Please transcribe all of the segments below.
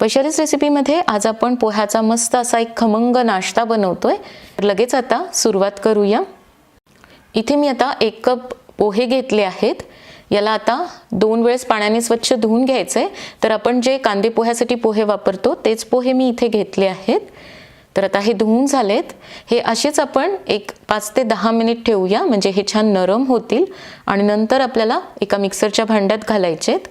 वैशालीच रेसिपीमध्ये आज आपण पोह्याचा मस्त असा एक खमंग नाश्ता बनवतोय. तर लगेच आता सुरुवात करूया. इथे मी आता एक कप पोहे घेतले आहेत. याला आता दोन वेळेस पाण्याने स्वच्छ धुवून घ्यायचं आहे तर आपण जे कांदे पोह्यासाठी पोहे वापरतो तेच पोहे मी इथे घेतले आहेत. तर आता हे धुवून झालेत. हे असेच आपण एक पाच ते दहा मिनिट ठेवूया. म्हणजे हे छान नरम होतील. आणि नंतर आपल्याला एका मिक्सरच्या भांड्यात घालायचेत.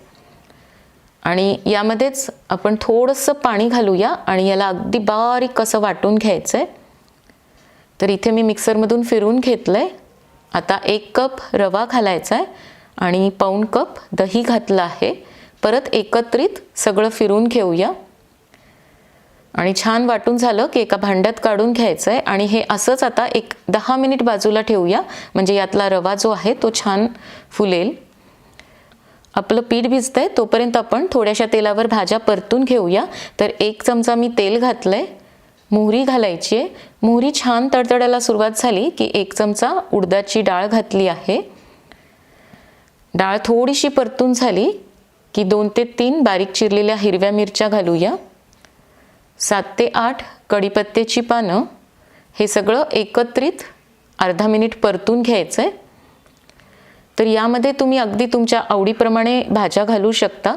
आणि यामध्येच आपण थोडंसं पाणी घालूया आणि याला अगदी बारीक असं वाटून घ्यायचं आहे तर इथे मी मिक्सरमधून फिरून घेतलं आहे आता एक कप रवा घालायचा आहे आणि पाऊण कप दही घातलं आहे. परत एकत्रित सगळं फिरून घेऊया. आणि छान वाटून झालं की एका भांड्यात काढून घ्यायचं आहे आणि हे असंच आता एक दहा मिनिट बाजूला ठेवूया. म्हणजे यातला रवा जो आहे तो छान फुलेल. आपलं पीठ भिजतंय तोपर्यंत आपण थोड्याशा तेलावर भाज्या परतून घेऊया. तर एक चमचा मी तेल घातलंय मोहरी घालायची आहे. मोहरी छान तडतडायला सुरुवात झाली की एक चमचा उडदाची डाळ घातली आहे. डाळ थोडीशी परतून झाली की दोन ते तीन बारीक चिरलेल्या हिरव्या मिरच्या घालूया. सात ते आठ कढीपत्त्याची पानं हे सगळं एकत्रित अर्धा मिनिट परतून घ्यायचं आहे तर यामध्ये तुम्ही अगदी तुमच्या आवडीप्रमाणे भाज्या घालू शकता.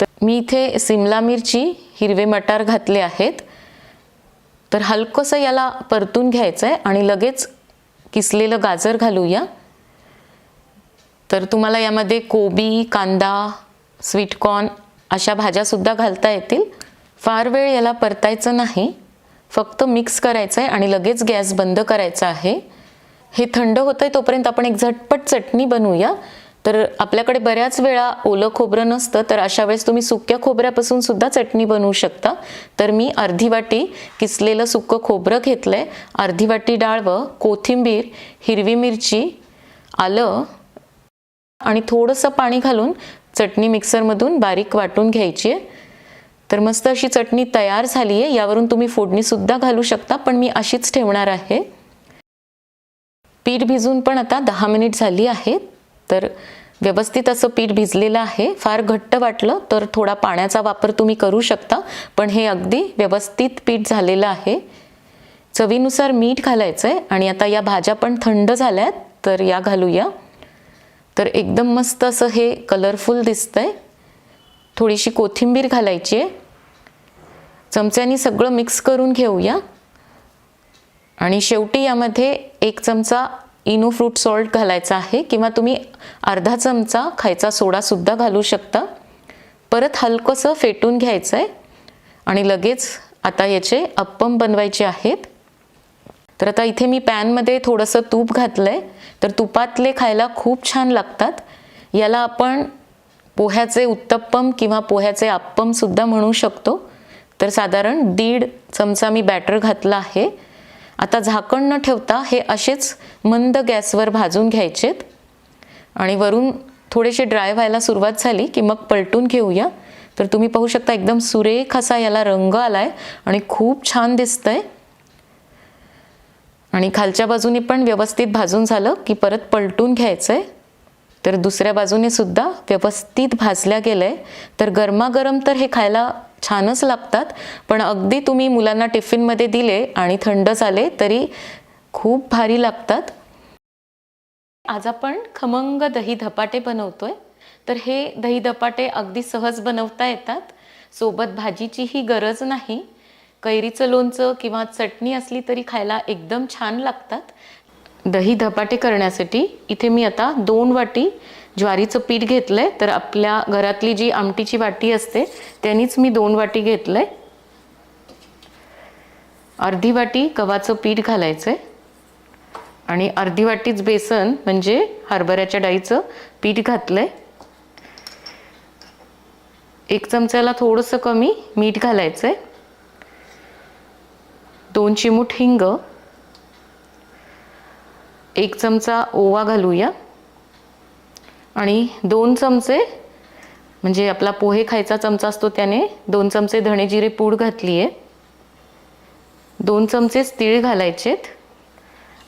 तर मी इथे सिमला मिरची हिरवे मटार घातले आहेत. तर हलकंसं याला परतून घ्यायचं आहे आणि लगेच किसलेलं गाजर घालूया. तर तुम्हाला यामध्ये कोबी कांदा स्वीटकॉर्न अशा भाज्यासुद्धा घालता येतील. फार वेळ याला परतायचं नाही. फक्त मिक्स करायचं आहे आणि लगेच गॅस बंद करायचा आहे. हे थंड होतं आहे तोपर्यंत आपण एक झटपट चटणी बनवूया. तर आपल्याकडे बऱ्याच वेळा ओलं खोबरं नसतं तर अशा वेळेस तुम्ही सुक्या खोबऱ्यापासून सुद्धा चटणी बनवू शकता. तर मी अर्धी वाटी किसलेलं सुकं खोबरं घेतलं आहे अर्धी वाटी डाळवं कोथिंबीर हिरवी मिरची आलं आणि थोडंसं पाणी घालून चटणी मिक्सरमधून बारीक वाटून घ्यायची आहे. तर मस्त अशी चटणी तयार झाली आहे यावरून तुम्ही फोडणीसुद्धा घालू शकता पण मी अशीच ठेवणार आहे. पीठ भिजून पण आता दहा मिनिट झाली आहेत तर व्यवस्थित असं पीठ भिजलेलं आहे. फार घट्ट वाटलं तर थोडा पाण्याचा वापर तुम्ही करू शकता. पण हे अगदी व्यवस्थित पीठ झालेलं आहे. चवीनुसार मीठ घालायचं आहे आणि आता या भाज्या पण थंड झाल्या आहेत तर या घालूया. तर एकदम मस्त असं हे कलरफुल दिसतंय. थोडीशी कोथिंबीर घालायची आहे. चमच्यानी सगळं मिक्स करून घेऊया. आणि शेवटी यामध्ये एक चमचा इनो फ्रूट सॉल्ट घालायचा आहे किंवा तुम्ही अर्धा चमचा खायचा सोडासुद्धा घालू शकता. परत हलकंसं फेटून घ्यायचं आहे आणि लगेच आता याचे अप्पम बनवायचे आहेत. तर आता इथे मी पॅनमध्ये थोडंसं तूप घातलं आहे तर तुपातले खायला खूप छान लागतात. याला आपण पोह्याचे उत्तप्पम किंवा पोह्याचे अप्पमसुद्धा म्हणू शकतो. तर साधारण दीड चमचा मी बॅटर घातला आहे. आता झाकण न ठेवता हे असेच मंद गॅसवर भाजून घ्यायचेत. आणि वरून थोडेसे ड्राय व्हायला सुरुवात झाली की मग पलटून घेऊया. तर तुम्ही पाहू शकता एकदम सुरेख असा याला रंग आलाय आणि खूप छान दिसतंय. आणि खालच्या बाजूने पण व्यवस्थित भाजून झालं की परत पलटून घ्यायचं आहे तर दुसऱ्या बाजूने सुद्धा व्यवस्थित भाजल्या गेलं आहे तर गरमागरम तर हे खायला छानच लागतात पण अगदी तुम्ही मुलांना टिफिनमध्ये दिले आणि थंड झाले तरी खूप भारी लागतात. आज आपण खमंग दही धपाटे बनवतोय. तर हे दही धपाटे अगदी सहज बनवता येतात. सोबत भाजीचीही गरज नाही. कैरीचं लोणचं किंवा चटणी असली तरी खायला एकदम छान लागतात. दही धपाटे करण्यासाठी इथे मी आता दोन वाटी ज्वारीचं पीठ घेतलं आहे तर आपल्या घरातली जी आमटीची वाटी असते त्यांनीच मी दोन वाटी घेतलं आहे अर्धी वाटी गव्हाचं पीठ घालायचं आहे आणि अर्धी वाटीच बेसन म्हणजे हरभऱ्याच्या डाळीचं पीठ घातलं आहे एक चमच्याला थोडंसं कमी मीठ घालायचं आहे दोन चिमूट हिंग एक चमचा ओवा घालूया. आणि दोन चमचे म्हणजे आपला पोहे खायचा चमचा असतो त्याने दोन चमचे धणे जिरे पूड घातली आहे दोन चमचेच तीळ घालायचेत.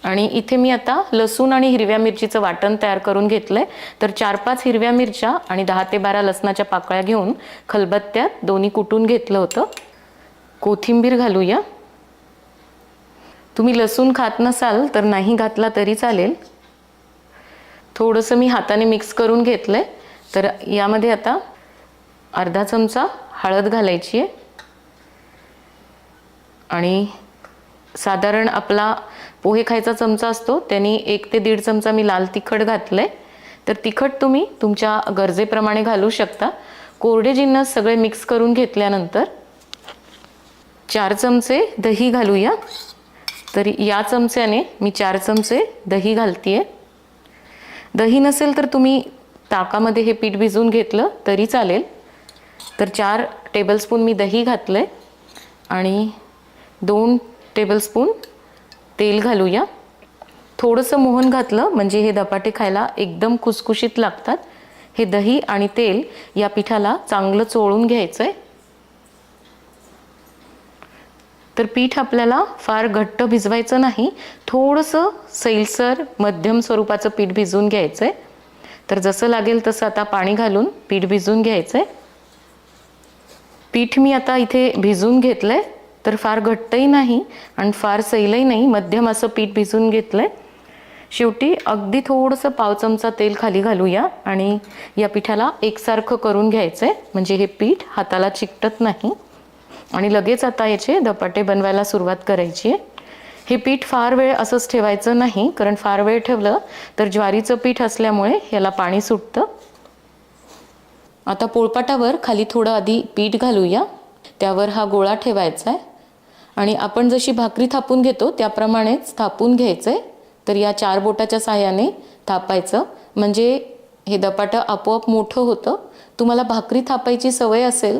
आणि इथे मी आता लसूण आणि हिरव्या मिरचीचं वाटण तयार करून घेतलं आहे तर चार पाच हिरव्या मिरच्या आणि दहा ते बारा लसणाच्या पाकळ्या घेऊन खलबत्त्यात दोन्ही कुटून घेतलं होतं. कोथिंबीर घालूया. तुम्ही लसूण खात नसाल तर नाही घातला तरी चालेल. थोडंसं मी हाताने मिक्स करून घेतलं आहे तर यामध्ये आता अर्धा चमचा हळद घालायची आहे. आणि साधारण आपला पोहे खायचा चमचा असतो त्यांनी एक ते दीड चमचा मी लाल तिखट घातलं आहे तर तिखट तुम्ही तुमच्या गरजेप्रमाणे घालू शकता. कोरडे जिन्नस सगळे मिक्स करून घेतल्यानंतर चार चमचे दही घालूया. तर या चमच्याने मी चार चमचे दही घालतीये. दही नसेल तर तुम्ही ताकामध्ये हे पीठ भिजवून घेतलं तरी चालेल. तर चार टेबलस्पून मी दही घातलं आहे आणि दोन टेबलस्पून तेल घालूया. थोडंसं मोहन घातलं म्हणजे हे धपाटे खायला एकदम खुसखुशीत लागतात. हे दही आणि तेल या पिठाला चांगलं चोळून घ्यायचं आहे तर पीठ आपल्याला फार घट्ट भिजवायचं नाही. थोडंसं सैलसर मध्यम स्वरूपाचं पीठ भिजवून घ्यायचं आहे तर जसं लागेल तसं आता पाणी घालून पीठ भिजवून घ्यायचं आहे पीठ मी आता इथे भिजवून घेतलं आहे तर फार घट्टही नाही आणि फार सैलही नाही मध्यम असं पीठ भिजवून घेतलं आहे शेवटी अगदी थोडंसं पाव चमचा तेल खाली घालूया आणि या पिठाला एकसारखं करून घ्यायचं आहे म्हणजे हे पीठ हाताला चिकटत नाही. आणि लगेच आता याचे धपाटे बनवायला सुरुवात करायची आहे. हे पीठ फार वेळ असंच ठेवायचं नाही कारण फार वेळ ठेवलं तर ज्वारीचं पीठ असल्यामुळे याला पाणी सुटतं. आता पोळपाटावर खाली थोडं आधी पीठ घालूया. त्यावर हा गोळा ठेवायचा आहे. आणि आपण जशी भाकरी थापून घेतो त्याप्रमाणेच थापून घ्यायचं आहे तर या चार बोटाच्या सहाय्याने थापायचं. म्हणजे हे दपाटं आपोआप मोठं होतं. तुम्हाला भाकरी थापायची सवय असेल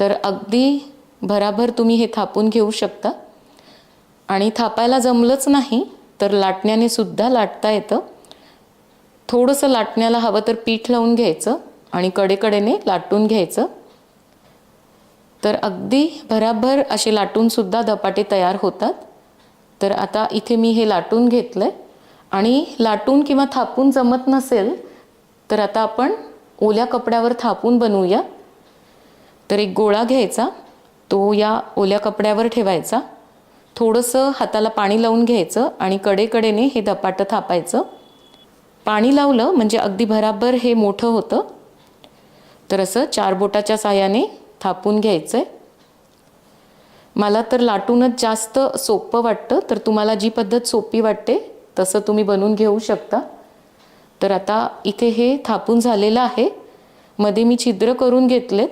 तर अगदी भराभर तुम्ही हे थापून घेऊ शकता. आणि थापायला जमलंच नाही तर लाटण्याने सुद्धा लाटता येतं. थोडंसं लाटण्याला हवं तर पीठ लावून घ्यायचं आणि कडेकडेने लाटून घ्यायचं. तर अगदी भराभर असे लाटूनसुद्धा धपाटे तयार होतात. तर आता इथे मी हे लाटून घेतलं आहे आणि लाटून किंवा थापून जमत नसेल तर आता आपण ओल्या कपड्यावर थापून बनवूया. तर एक गोळा घ्यायचा. तो या ओल्या कपड्यावर ठेवायचा. थोडंसं हाताला पाणी लावून घ्यायचं आणि कडेकडेने हे धपाटं थापायचं. पाणी लावलं म्हणजे अगदी भराभर हे मोठं होतं. तर असं चार बोटाच्या साह्याने थापून घ्यायचं आहे मला तर लाटूनच जास्त सोपं वाटतं तर तुम्हाला जी पद्धत सोपी वाटते तसं तुम्ही बनवून घेऊ शकता. तर आता इथे हे थापून झालेलं आहे. मध्ये मी छिद्र करून घेतलेत.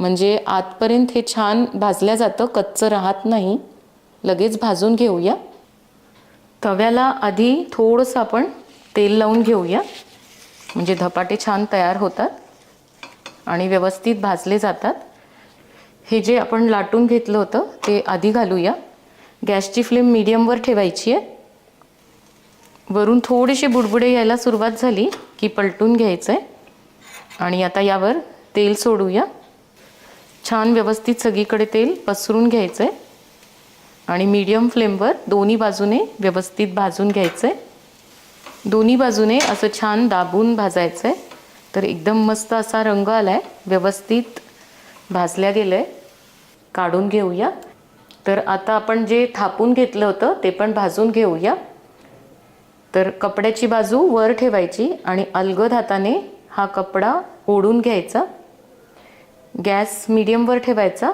म्हणजे आतपर्यंत हे छान भाजल्या जातं कच्चं राहत नाही. लगेच भाजून घेऊया. तव्याला आधी थोडंसं आपण तेल लावून घेऊया. म्हणजे धपाटे छान तयार होतात आणि व्यवस्थित भाजले जातात. हे जे आपण लाटून घेतलं होतं ते आधी घालूया. गॅसची फ्लेम मिडियमवर ठेवायची आहे. वरून थोडेसे बुडबुडे यायला सुरुवात झाली की पलटून घ्यायचं आहे आणि आता यावर तेल सोडूया. छान व्यवस्थित सगळीकडे तेल पसरून घ्यायचं आहे आणि मीडियम फ्लेमवर दोन्ही बाजूने व्यवस्थित भाजून घ्यायचं आहे दोन्ही बाजूने असं छान दाबून भाजायचं आहे तर एकदम मस्त असा रंग आला आहे व्यवस्थित भाजल्या गेलं आहे काढून घेऊया. तर आता आपण जे थापून घेतलं होतं ते पण भाजून घेऊया. तर कपड्याची बाजू वर ठेवायची आणि अलगद हाताने हा कपडा ओढून घ्यायचा. गॅस मिडियमवर ठेवायचा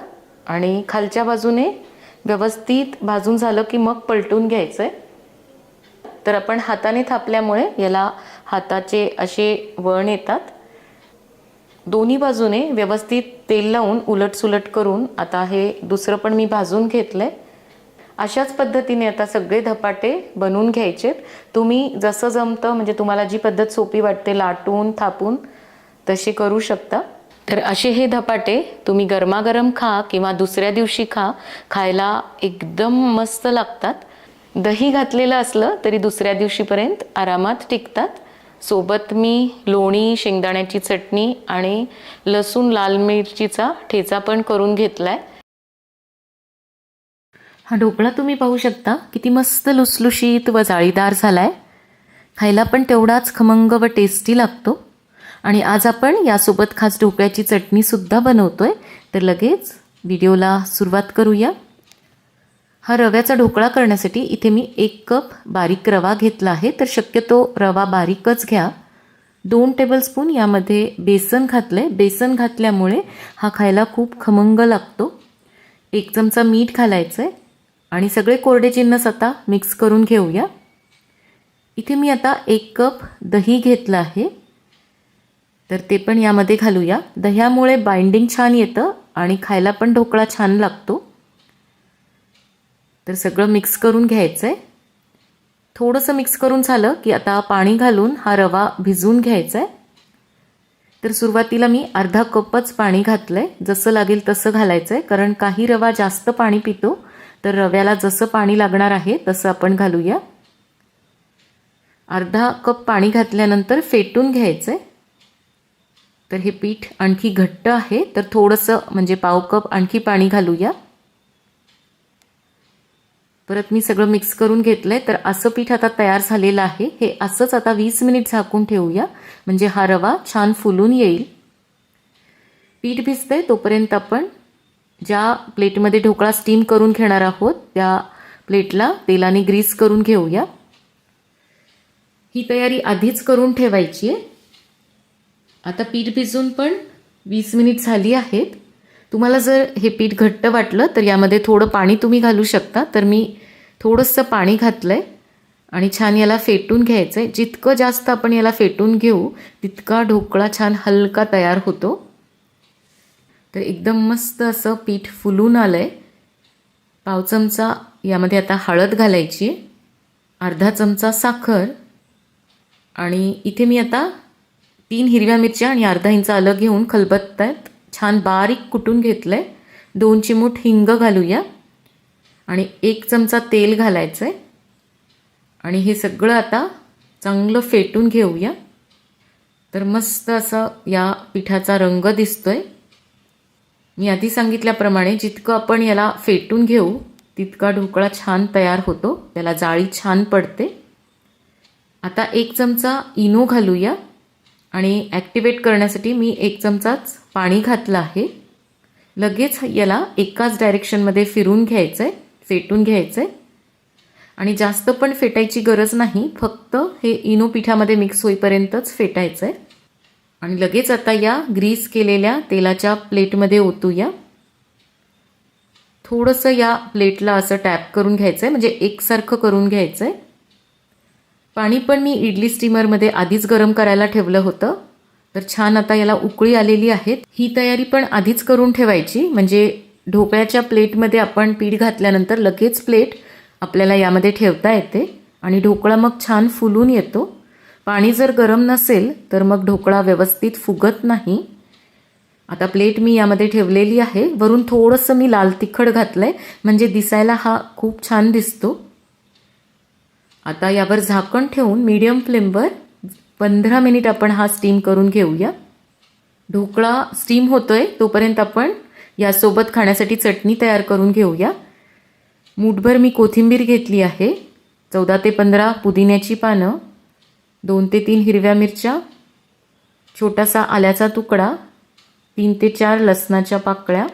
आणि खालच्या बाजूने व्यवस्थित भाजून झालं की मग पलटून घ्यायचं आहे तर आपण हाताने थापल्यामुळे याला हाताचे असे वळण येतात. दोन्ही बाजूने व्यवस्थित तेल लावून उलटसुलट करून आता हे दुसरं पण मी भाजून घेतलं आहे अशाच पद्धतीने आता सगळे धपाटे बनवून घ्यायचेत. तुम्ही जसं जमतं म्हणजे तुम्हाला जी पद्धत सोपी वाटते लाटून थापून तशी करू शकता. तर असे हे धपाटे तुम्ही गरमागरम खा किंवा दुसऱ्या दिवशी खा खायला एकदम मस्त लागतात. दही घातलेलं असलं तरी दुसऱ्या दिवशीपर्यंत आरामात टिकतात. सोबत मी लोणी शेंगदाण्याची चटणी आणि लसूण लाल मिरचीचा ठेचा पण करून घेतला आहे हा ढोकळा तुम्ही पाहू शकता किती मस्त लुसलुशीत व जाळीदार झाला आहे खायला पण तेवढाच खमंग व टेस्टी लागतो. आणि आज आपण यासोबत खास ढोकळ्याची चटणीसुद्धा बनवतो आहे तर लगेच व्हिडिओला सुरुवात करूया. हा रव्याचा ढोकळा करण्यासाठी इथे मी एक कप बारीक रवा घेतला आहे. तर शक्यतो रवा बारीकच घ्या. दोन टेबलस्पून यामध्ये बेसन घातलं आहे बेसन घातल्यामुळे हा खायला खूप खमंग लागतो. एक चमचा मीठ घालायचं आहे आणि सगळे कोरडे जिन्नस आता मिक्स करून घेऊया. इथे मी आता एक कप दही घेतलं आहे. तर ते पण यामध्ये घालूया. दह्यामुळे बाइंडिंग छान येतं आणि खायला पण ढोकळा छान लागतो. तर सगळं मिक्स करून घ्यायचं आहे थोडंसं मिक्स करून झालं की आता पाणी घालून हा रवा भिजवून घ्यायचा आहे तर सुरुवातीला मी अर्धा कपच पाणी घातलं आहे जसं लागेल तसं घालायचं आहे कारण काही रवा जास्त पाणी पितो. तर रव्याला जसं पाणी लागणार आहे तसं आपण घालूया. अर्धा कप पाणी घातल्यानंतर फेटून घ्यायचं आहे तर हे पीठ आणखी घट्ट आहे. तर थोडंसं म्हणजे पाव कप आणखी पाणी घालूया. परत मी सगळं मिक्स करून घेतलं आहे तर असं पीठ आता तयार झालेलं आहे. हे असंच आता वीस मिनिट झाकून ठेवूया. म्हणजे हा रवा छान फुलून येईल. पीठ भिजतंय तोपर्यंत आपण ज्या प्लेटमध्ये ढोकळा स्टीम करून घेणार आहोत त्या प्लेटला तेलाने ग्रीस करून घेऊया. ही तयारी आधीच करून ठेवायची आहे. आता पीठ भिजून पण वीस मिनिट झाली आहेत. तुम्हाला जर हे पीठ घट्ट वाटलं तर यामध्ये थोडं पाणी तुम्ही घालू शकता. तर मी थोडंसं पाणी घातलं आहे आणि छान याला फेटून घ्यायचं आहे जितकं जास्त आपण याला फेटून घेऊ तितका ढोकळा छान हलका तयार होतो. तर एकदम मस्त असं पीठ फुलून आलं आहे पाव चमचा यामध्ये आता हळद घालायची अर्धा चमचा साखर. आणि इथे मी आता तीन हिरव्या मिरच्या आणि अर्धा इंच आलं घेऊन खलबत्त्यात छान बारीक कुटून घेतलं आहे दोन चिमूट हिंग घालूया. आणि एक चमचा तेल घालायचं आहे आणि हे सगळं आता चांगलं फेटून घेऊया. तर मस्त असा या पिठाचा रंग दिसतो आहे मी आधी सांगितल्याप्रमाणे जितकं आपण याला फेटून घेऊ तितका ढोकळा छान तयार होतो. त्याला जाळी छान पडते. आता एक चमचा इनो घालूया. आणि ॲक्टिवेट करण्यासाठी मी एक चमचाच पाणी घातलं आहे. लगेच याला एकाच डायरेक्शनमध्ये फिरून घ्यायचं आहे फेटून घ्यायचं आहे आणि जास्त पण फेटायची गरज नाही फक्त हे इनो पिठामध्ये मिक्स होईपर्यंतच फेटायचं आहे आणि लगेच आता या ग्रीस केलेल्या तेलाच्या प्लेटमध्ये ओतूया. थोडंसं या प्लेटला असं टॅप करून घ्यायचं आहे म्हणजे एकसारखं करून घ्यायचं आहे पाणी पण मी इडली स्टीमरमध्ये आधीच गरम करायला ठेवलं होतं. तर छान आता याला उकळी आलेली आहेत. ही तयारी पण आधीच करून ठेवायची. म्हणजे ढोकळ्याच्या प्लेटमध्ये आपण पीठ घातल्यानंतर लगेच प्लेट आपल्याला यामध्ये ठेवता येते. आणि ढोकळा मग छान फुलून येतो. पाणी जर गरम नसेल तर मग ढोकळा व्यवस्थित फुगत नाही. आता प्लेट मी यामध्ये ठेवलेली आहे. वरून थोडंसं मी लाल तिखट घातलं आहे म्हणजे दिसायला हा खूप छान दिसतो. आता यावर झाकण ठेवून मीडियम फ्लेमवर पंधरा मिनिट आपण हा स्टीम करून घेऊया. ढोकळा स्टीम होतोय तोपर्यंत आपण यासोबत खाण्यासाठी चटणी तयार करून घेऊया. मूठभर मी कोथिंबीर घेतली आहे. चौदा ते पंधरा पुदिन्याची पानं दोन ते तीन हिरव्या मिरच्या छोटासा आल्याचा तुकडा तीन ते चार लसणाच्या पाकळ्या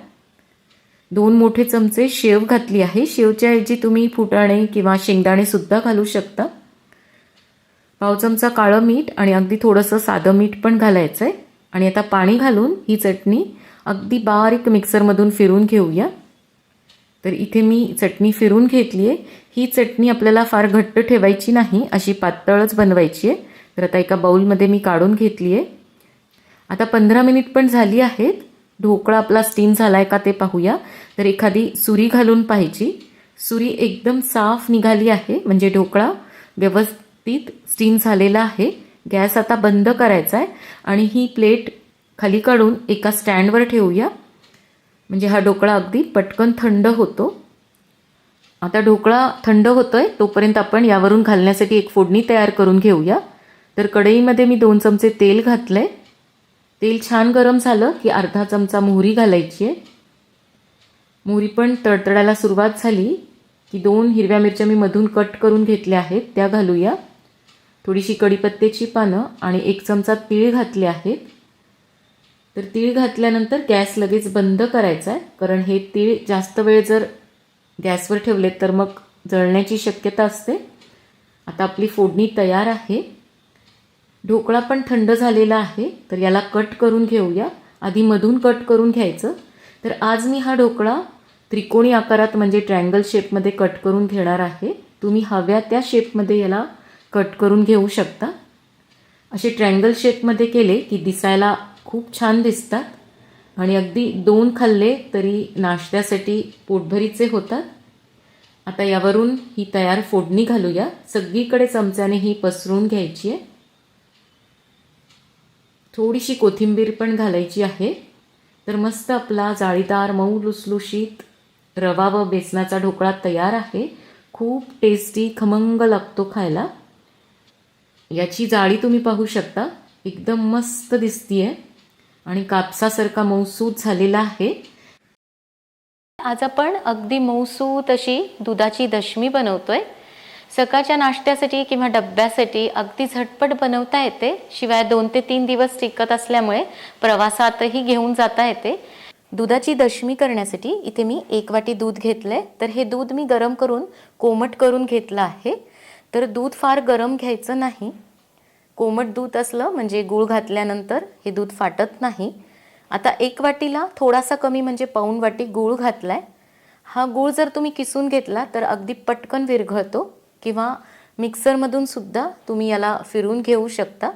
दोन मोठे चमचे शेव घातली आहे. शेवच्या ऐवजी तुम्ही फुटाणे किंवा शेंगदाणे सुद्धा घालू शकता. पाव चमचा काळं मीठ आणि अगदी थोडंसं साधं मीठ पण घालायचं आहे आणि आता पाणी घालून ही चटणी अगदी बारीक मिक्सरमधून फिरून घेऊया. तर इथे मी चटणी फिरून घेतली आहे. ही चटणी आपल्याला फार घट्ट ठेवायची नाही अशी पातळच बनवायची आहे. तर आता एका बाऊलमध्ये मी काढून घेतली आहे. आता पंधरा मिनिट पण झाली आहेत. ढोकळा आपला स्टीम झाला आहे का ते पाहूया. तर एखादी सुरी घालून पाहिजे सुरी एकदम साफ निघाली आहे म्हणजे ढोकळा व्यवस्थित स्टीम झालेला आहे. गॅस आता बंद करायचा आहे आणि ही प्लेट खाली काढून एका स्टँडवर ठेवूया. म्हणजे हा ढोकळा अगदी पटकन थंड होतो. आता ढोकळा थंड होतो आहे तोपर्यंत आपण यावरून घालण्यासाठी एक फोडणी तयार करून घेऊया. तर कढईमध्ये मी दोन चमचे तेल घातलं आहे तेल छान गरम झालं की अर्धा चमचा मोहरी घालायची आहे. मोहरी पण तडतडायला सुरुवात झाली की दोन हिरव्या मिरच्या मी मधून कट करून घेतल्या आहेत त्या घालूया. थोडीशी कढीपत्त्याची पानं आणि एक चमचा तीळ घातले आहेत. तर तीळ घातल्यानंतर गॅस लगेच बंद करायचा आहे कारण हे तीळ जास्त वेळ जर गॅसवर ठेवले तर मग जळण्याची शक्यता असते. आता आपली फोडणी तयार आहे. ढोकळा पण थंड झालेला आहे तर याला कट करून घेऊया. आधी मधून कट करून घ्यायचं. तर आज मी हा ढोकळा त्रिकोणी आकारात म्हणजे ट्रँगल शेपमध्ये कट करून घेणार आहे. तुम्ही हव्या त्या शेपमध्ये याला कट करून घेऊ शकता. असे ट्रँगल शेपमध्ये केले की दिसायला खूप छान दिसतात. आणि अगदी दोन खाल्ले तरी नाश्त्यासाठी पोटभरीचे होतात. आता यावरून ही तयार फोडणी घालूया. सगळीकडे चमच्याने ही पसरून घ्यायची आहे. थोडीशी कोथिंबीर पण घालायची आहे. तर मस्त आपला जाळीदार मऊ लुसलुशीत रवा व बेसनाचा ढोकळा तयार आहे. खूप टेस्टी खमंग लागतो खायला. याची जाळी तुम्ही पाहू शकता. एकदम मस्त दिसतीये. आणि कापसासारखा मऊसूत झालेला आहे. आज आपण अगदी मऊसूत अशी दुधाची दशमी बनवतोय. सकाळच्या नाश्त्यासाठी किंवा डब्यासाठी अगदी झटपट बनवता येते. शिवाय दोन ते तीन दिवस टिकत असल्यामुळे प्रवासातही घेऊन जाता येते. दुधाची दशमी करण्यासाठी इथे मी एक वाटी दूध घेतलं आहे तर हे दूध मी गरम करून कोमट करून घेतलं आहे. तर दूध फार गरम घ्यायचं नाही. कोमट दूध असलं म्हणजे गूळ घातल्यानंतर हे दूध फाटत नाही. आता एक वाटीला थोडासा कमी म्हणजे पाऊण वाटी गूळ घातला आहे हा गूळ जर तुम्ही किसून घेतला तर अगदी पटकन विरघळतो. किंवा मिक्सरमधून सुद्धा तुम्ही याला फिरून घेऊ शकता.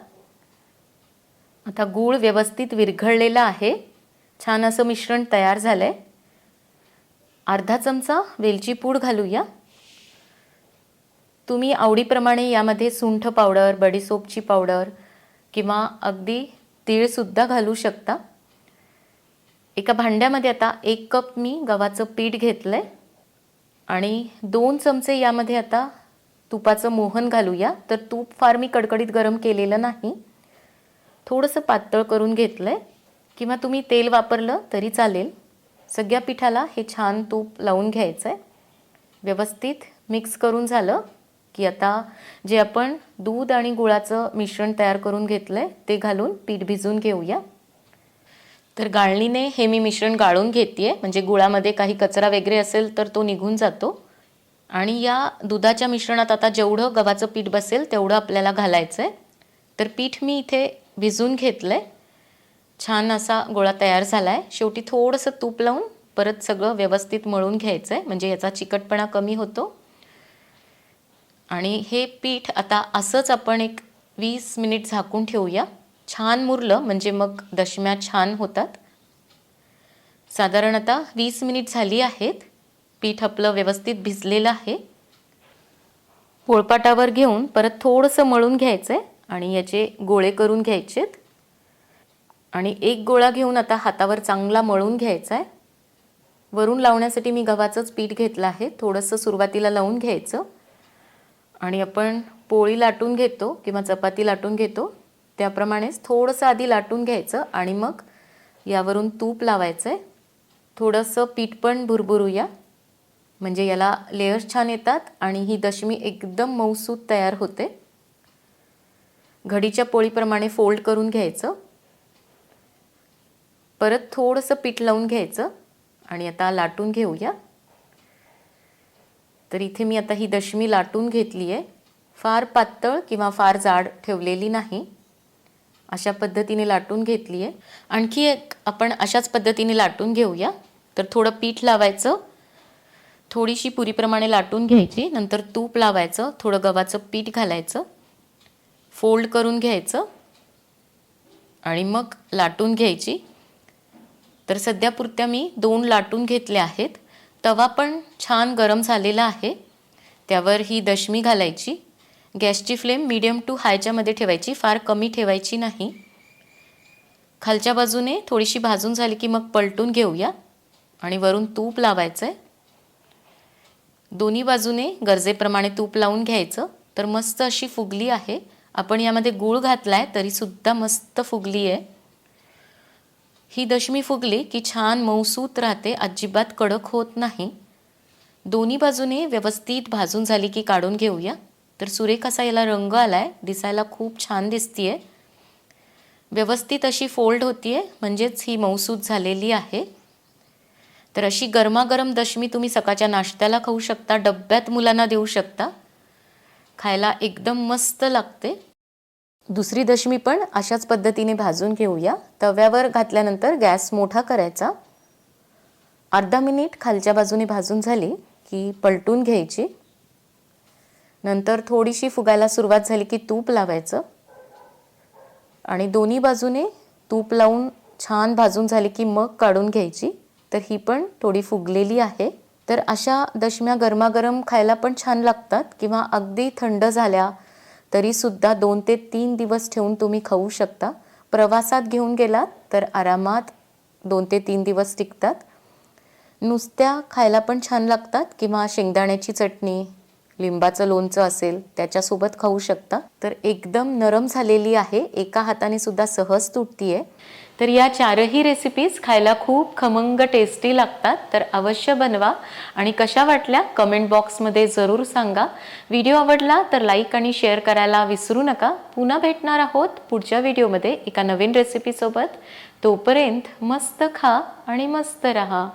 आता गूळ व्यवस्थित विरघळलेला आहे. छान असं मिश्रण तयार झालं आहे अर्धा चमचा वेलची पूड घालूया. तुम्ही आवडीप्रमाणे यामध्ये सुंठ पावडर बडीसोपची पावडर किंवा अगदी तीळसुद्धा घालू शकता. एका भांड्यामध्ये आता एक कप मी गव्हाचं पीठ घेतलं आहे आणि दोन चमचे यामध्ये आता तुपाचं मोहन घालूया. तर तूप फार मी कडकडीत गरम केलेलं नाही. थोडंसं पातळ करून घेतलं आहे किंवा तुम्ही तेल वापरलं तरी चालेल. सगळ्या पिठाला हे छान तूप लावून घ्यायचं आहे व्यवस्थित मिक्स करून झालं की आता जे आपण दूध आणि गुळाचं मिश्रण तयार करून घेतलं आहे ते घालून पीठ भिजून घेऊया. तर गाळणीने हे मी मिश्रण गाळून घेते आहे म्हणजे गुळामध्ये काही कचरा वगैरे असेल तर तो निघून जातो. आणि या दुधाच्या मिश्रणात आता जेवढं गव्हाचं पीठ बसेल तेवढं आपल्याला घालायचं आहे तर पीठ मी इथे भिजून घेतलं आहे छान असा गोळा तयार झाला आहे शेवटी थोडंसं तूप लावून परत सगळं व्यवस्थित मळून घ्यायचं आहे म्हणजे याचा चिकटपणा कमी होतो. आणि हे पीठ आता असंच आपण एक वीस मिनिट झाकून ठेवूया. छान मुरलं म्हणजे मग दशम्या छान होतात. साधारण आता वीस मिनिट झाली आहेत. पीठ आपलं व्यवस्थित भिजलेलं आहे. पोळपाटावर घेऊन परत थोडंसं मळून घ्यायचं आहे आणि याचे गोळे करून घ्यायचेत. आणि एक गोळा घेऊन आता हातावर चांगला मळून घ्यायचा आहे वरून लावण्यासाठी मी गव्हाचंच पीठ घेतलं आहे. थोडंसं सुरुवातीला लावून घ्यायचं. आणि आपण पोळी लाटून घेतो किंवा चपाती लाटून घेतो. त्याप्रमाणेच थोडंसं आधी लाटून घ्यायचं आणि मग यावरून तूप लावायचं आहे थोडंसं पीठ पण भुरभुरूया. म्हणजे याला लेयर्स छान येतात आणि ही दशमी एकदम मऊसूत तयार होते. घडीच्या पोळीप्रमाणे फोल्ड करून घ्यायचं. परत थोडंसं पीठ लावून घ्यायचं आणि आता लाटून घेऊया. तर इथे मी आता ही दशमी लाटून घेतली आहे फार पातळ किंवा फार जाड ठेवलेली नाही. अशा पद्धतीने लाटून घेतली आहे आणखी एक आपण अशाच पद्धतीने लाटून घेऊया. तर थोडं पीठ लावायचं. थोडीशी पुरीप्रमाणे लाटून घ्यायची. नंतर तूप लावायचं थोडं गव्हाचं पीठ घालायचं. फोल्ड करून घ्यायचं. आणि मग लाटून घ्यायची. तर सध्यापुरत्या मी दोन लाटून घेतल्या आहेत. तवा पण छान गरम झालेला आहे. त्यावर ही दशमी घालायची. गॅसची फ्लेम मीडियम टू हायच्यामध्ये ठेवायची. फार कमी ठेवायची नाही. खालच्या बाजूने थोडीशी भाजून झाली की मग पलटून घेऊया. आणि वरून तूप लावायचं आहे दोन्ही बाजूने गरजेप्रमाणे तूप लावून घ्यायचं. तर मस्त अशी फुगली आहे. आपण यामध्ये गूळ घातला आहे तरीसुद्धा मस्त फुगली आहे. ही दशमी फुगली की छान मऊसूत राहते अजिबात कडक होत नाही. दोन्ही बाजूने व्यवस्थित भाजून झाली की काढून घेऊया. तर सुरेख असा याला रंग आला आहे दिसायला खूप छान दिसतीये. व्यवस्थित अशी फोल्ड होतीये म्हणजेच ही मऊसूत झालेली आहे. तर अशी गरमागरम दशमी तुम्ही सकाळच्या नाश्त्याला खाऊ शकता डब्यात मुलांना देऊ शकता. खायला एकदम मस्त लागते. दुसरी दशमी पण अशाच पद्धतीने भाजून घेऊया. तव्यावर घातल्यानंतर गॅस मोठा करायचा. अर्धा मिनिट खालच्या बाजूने भाजून झाली की पलटून घ्यायची. नंतर थोडीशी फुगायला सुरुवात झाली की तूप लावायचं. आणि दोन्ही बाजूने तूप लावून छान भाजून झाली की मग काढून घ्यायची. तर ही पण थोडी फुगलेली आहे. तर अशा दशम्या गरमागरम खायला पण छान लागतात किंवा अगदी थंड झाल्या तरीसुद्धा दोन ते तीन दिवस ठेवून तुम्ही खाऊ शकता. प्रवासात घेऊन गेलात तर आरामात दोन ते तीन दिवस टिकतात. नुसत्या खायला पण छान लागतात किंवा शेंगदाण्याची चटणी लिंबाचं लोणचं असेल त्याच्यासोबत खाऊ शकता. तर एकदम नरम झालेली आहे. एका हाताने सुद्धा सहज तुटतीये. तर या चारही रेसिपीज खायला खूप खमंग टेस्टी लागतात. तर अवश्य बनवा आणि कशा वाटल्या कमेंट बॉक्समध्ये जरूर सांगा. व्हिडिओ आवडला तर लाईक आणि शेअर करायला विसरू नका. पुन्हा भेटणार आहोत पुढच्या व्हिडिओमध्ये एका नवीन रेसिपीसोबत तोपर्यंत मस्त खा आणि मस्त रहा.